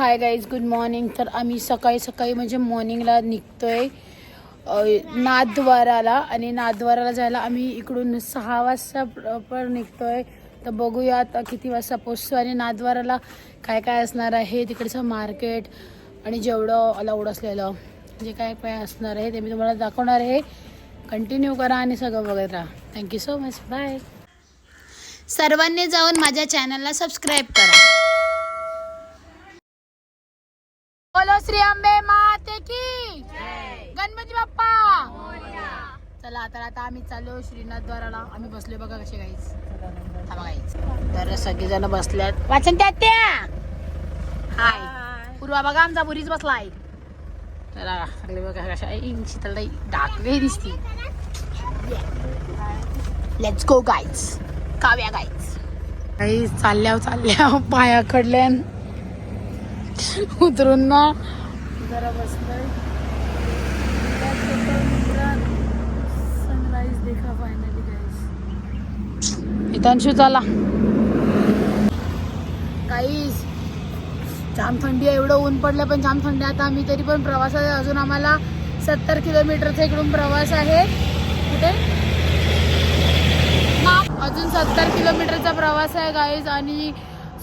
Hi guys good morning तर आम्ही सकाळी सकाळी म्हणजे मॉर्निंगला निघतोय नाथद्वाराला. आणि नाथद्वाराला जायला आम्ही इकडून सहा वाजता प्रॉपर निघतोय. तर बघूया आता किती वाजता पोचतो आणि नाथद्वाराला काय काय असणार आहे तिकडचं मार्केट आणि जेवढं अलाउड असलेलं. जे काय काय असणार आहे ते मी तुम्हाला दाखवणार आहे. कंटिन्यू करा आणि सगळं बघत राहा. थँक्यू सो मच बाय सर्वांनी जाऊन माझ्या चॅनलला सबस्क्राईब करा. श्री अंबे माते की गणपती बाप्पा. चला आता आता आम्ही चाललो श्रीनाथ द्वाराला. आम्ही बसलोय बघा कसे गाईच थांबा गाईच तर सगळेजण बसल्यात. वाचन त्यात त्या हाय पूर्वा बघा आमचा पुरीच बसलाय. चला सगळे बघा कशा शीतलताई डाकवे दिसती. लेट्स गो गाईज काव्या काही चालल्या चालल्या पाया कडल्यान उतरून ना जरा बसलोय. सनराईज देखा फायनली गाईज हितांशू चला. काहीच जाम थंडी आहे एवढं ऊन पडलं पण जाम थंडी. आता आम्ही तरी पण प्रवासात आहे. अजून आम्हाला सत्तर किलोमीटरचा इकडून प्रवास आहे. कुठे? अजून सत्तर किलोमीटरचा प्रवास आहे गाईज आणि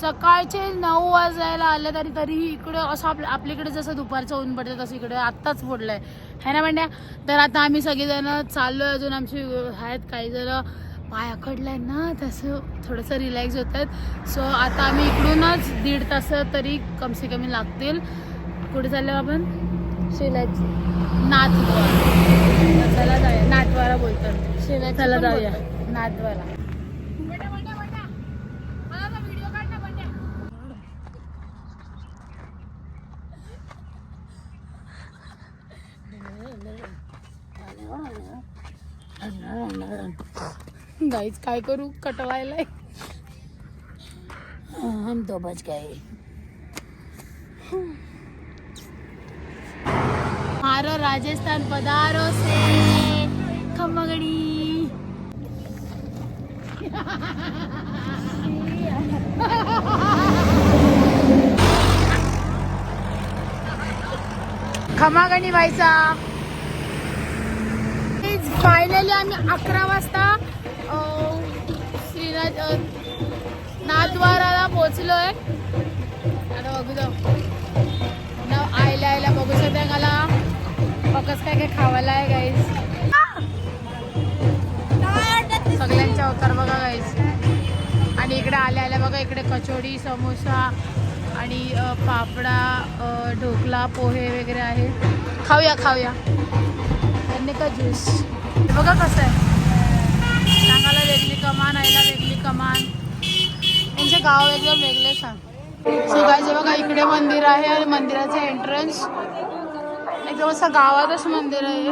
सकाळचे नऊ वाजायला आले तरी तरीही इकडं असं आपल्या आपल्याकडे जसं दुपारचं ऊन पडतं तसं इकडे आत्ताच पडलंय. है ना म्हणण्या तर आता आम्ही सगळेजण चाललोय अजून आमची आहेत काही जण. पाय आखडलाय ना तसं थोडंसं रिलॅक्स होतात. सो आता आम्ही इकडूनच दीड तास तरी कमसे कमी लागतील. कुठे चाललो आपण? शिलाची नाथद्वारा. तर चला जाऊया. नाथद्वारा बोलतात चला जाऊया. नाथद्वारा. गाईच काय करू? कटवायलाय. हम तो बच गए. मारो राजस्थान पधारो से. खमगड़ी. खमागणी व्हायचा फायनली आम्ही अकरा वाजता श्रीनाथ नाथद्वाराला पोचलो आहे आता बघू जाऊ न आयला आयला बघू शकता मला. बघच काय काय खावायला आहे गाईस सगळ्यांच्या अवतार बघा गाईस आणि इकडे आल्या आल्या बघा इकडे कचोडी समोसा आणि पापडा ढोकला पोहे वगैरे आहे खाऊया खाऊया. त्यांनी का ज्यूस बघा कसं आहे. सांगायला वेगळी कमान आईला वेगळी कमान. त्यांचे गाव एकदम वेगळे सांग. सुगायचे बघा इकडे मंदिर आहे आणि मंदिराचे एंट्रन्स एकदम असं गावातच मंदिर आहे.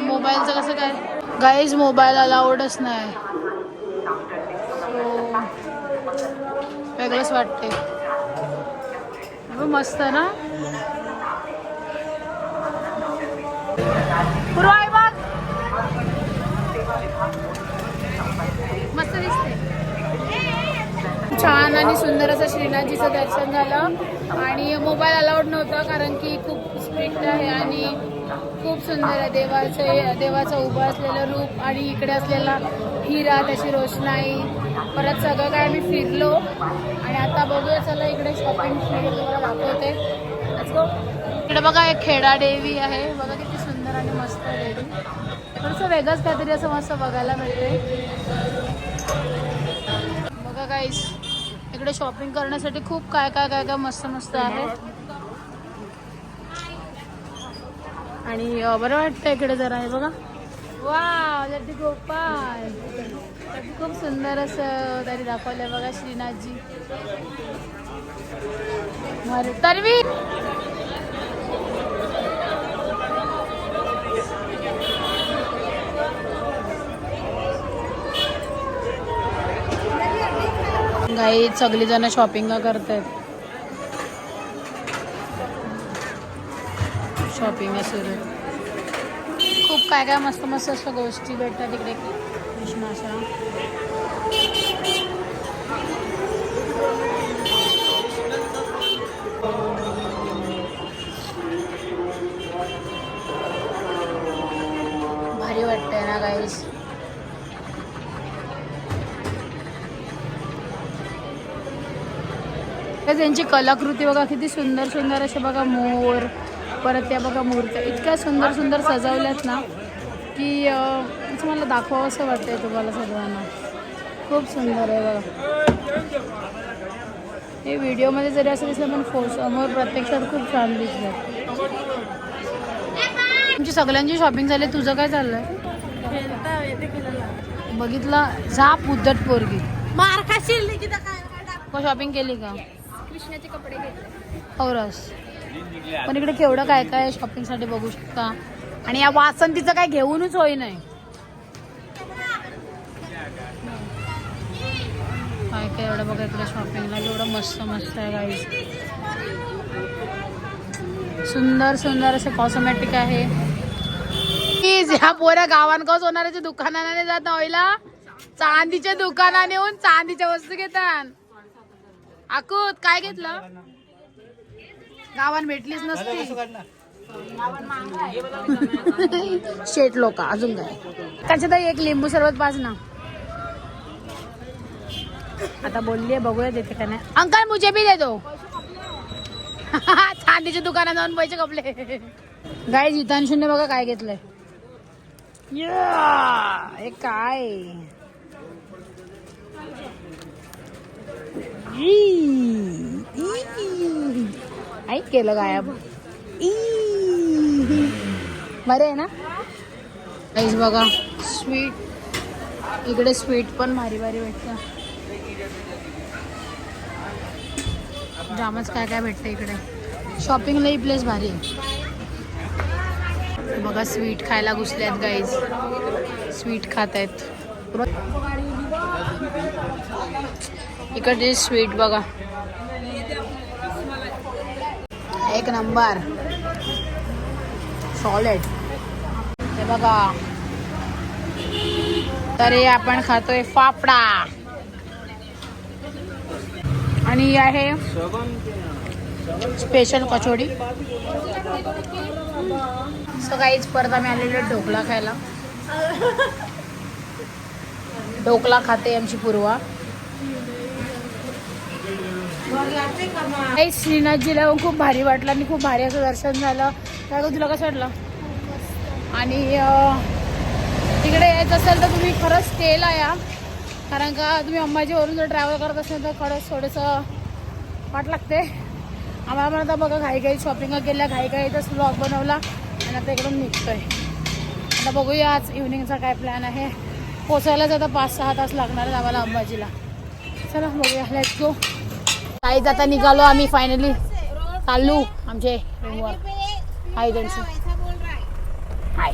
मोबाईलचं कसं काय? गाईज मोबाईल अलाउडच नाही. वेगळंच वाटते मस्त ना? पूर्वा आहे बघ मस्त दिसते. छान आणि सुंदर असं श्रीनाथजीचं दर्शन झालं. आणि मोबाईल अलाउड नव्हता कारण की खूप स्ट्रिक्ट आहे आणि खूप सुंदर आहे. देवाचे देवाचं उभं असलेलं रूप आणि इकडे असलेला हिरा त्याची रोषणाई. परत सगळं काय आम्ही फिरलो. आणि आता बघूया चला इकडे शॉपिंग तुम्हाला दाखवते. इकडे बघा एक खेडा देवी आहे. बघा किती सुंदर आणि मस्त रेडी थोडंसं वेगळंच काहीतरी असं मस्त बघायला मिळते बघा काहीच इकडे शॉपिंग करण्यासाठी खूप काय काय काय काय मस्त मस्त आहे. आणि बरं वाटतं इकडे जरा आहे बघा. वा जटी गोपाल. खूप सुंदर असं तरी दाखवलंय बघा श्रीनाथजी. अरे काही सगळीजणं शॉपिंग करत आहेत शॉपिंग सुरू. खूप काय काय मस्त मस्त असं गोष्टी भेटतात तिकडे. कृष्णाच्या वाटतंय ना गाईस तर त्यांची कलाकृती बघा किती सुंदर सुंदर असे बघा मोर परत त्या बघा मूर्त्या इतक्या सुंदर सुंदर सजवल्यात ना की मला दाखवावं असं वाटतंय तुम्हाला सर्वांना खूप सुंदर आहे बघा. हे व्हिडिओमध्ये जरी असं दिसलं पण फो समोर प्रत्यक्षात खूप छान दिसलं. तुमची सगळ्यांची शॉपिंग झाली तुझं काय चाललंय? बघितला जा पुद्धट पोरगी मार खाशील शॉपिंग केली का? कृष्णाचे कपडे घेतले. औरस. पण इकडे केवढं काय काय शॉपिंगसाठी बघू शकता. आणि या वासंतीचं काय घेऊनच होई नाही काय काय एवढं बघा इकडे शॉपिंगला एवढं मस्त मस्त आहे काही सुंदर सुंदर असे कॉस्मेटिक आहे. प्लीज ह्या पोऱ्या गावांगाव सोनाराच्या दुकानाने जात होईला चांदीच्या दुकानाने येऊन चांदीच्या वस्तू घेतात. आकूत काय घेतलं? गावान भेटलीच नसती. शेट लोक अजून काय? त्याच्यात एक लिंबू सरबत पाच ना. आता बोलली बघूया देते का नाही. अंकल मुझे भी दे दो. चांदीच्या दुकानात जाऊन पैसे कपले गाय जितांशूने बघा काय घेतलंय. या, हे काय. ऐक केलं गायब. ई. बरं आहे ना? काहीच बघा स्वीट इकडे स्वीट पण भारी भारी भेटतं. जामच काय काय भेटतं इकडे. शॉपिंगला ही प्लेस भारी आहे. बघा स्वीट खायला घुसले आहेत गाईज स्वीट खात आहेत इकडचे स्वीट बघा. एक नंबर. सॉलिड हे बघा. तरी आपण खातोय फाफडा. आणि आहे स्पेशल कचोडी सो काहीच परत आम्ही आलेलो ढोकला खायला. ढोकला खाते आमची पूर्वा. काही श्रीनाथजीला खूप भारी वाटलं आणि खूप भारी असं दर्शन झालं. काय तुला कसं वाटलं? आणि तिकडे यायचं असेल तर तुम्ही खरंच स्टेला या कारण का तुम्ही अंबाजीवरून जर ट्रॅव्हल करत असेल तर खरंच थोडंसं वाट लागते. आम्हाला पण आता बघा घाई घाई शॉपिंग केल्या घाई घाईतच ब्लॉग बनवला आणि आता इकडून निघतोय. आता बघूया आज इव्हनिंगचा काय प्लॅन आहे. पोचायलाच आता पाच सहा तास लागणार आहेत आम्हाला अंबाजीला. चला बघूया. लेट्स गो आई जाता निघालो आम्ही फायनली चालू आमचे रूमवर हाय त्यांचं हाय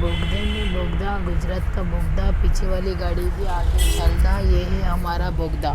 बोगदे में बोगदा गुजरात का बोगदा पीछे वाली गाड़ी भी आगे चलता ये है हमारा बोगदा।